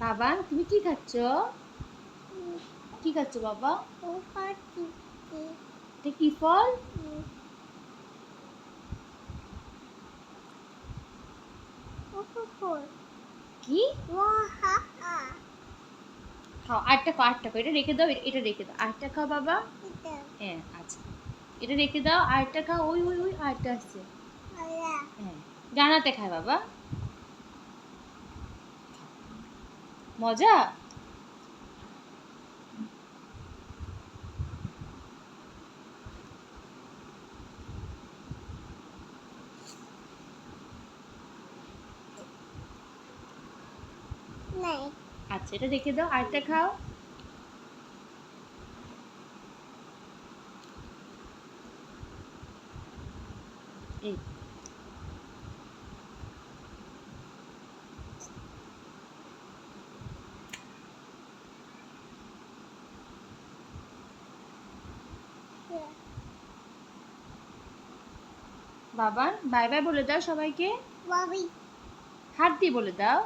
বাবা, তুমি কি খাচ্ছ? কি খাচ্ছ বাবা? এটা কি ফল? কি? খাও আটটা খাও আটটা খাও। এটা রেখে দাও, এটা রেখে দাও। আটটা খাও বাবা। হ্যাঁ আচ্ছা। এটা রেখে দাও আটটা খাও। ওই ওই ওই আটটা আসছে। হ্যাঁ। জানাতে খায় বাবা। মজা? আচ্ছা এটা রেখে দাও আরেকটা খাও। এই। বাবা বাই বাই বলে দাও সবাইকে। হাত দিয়ে বলে দাও.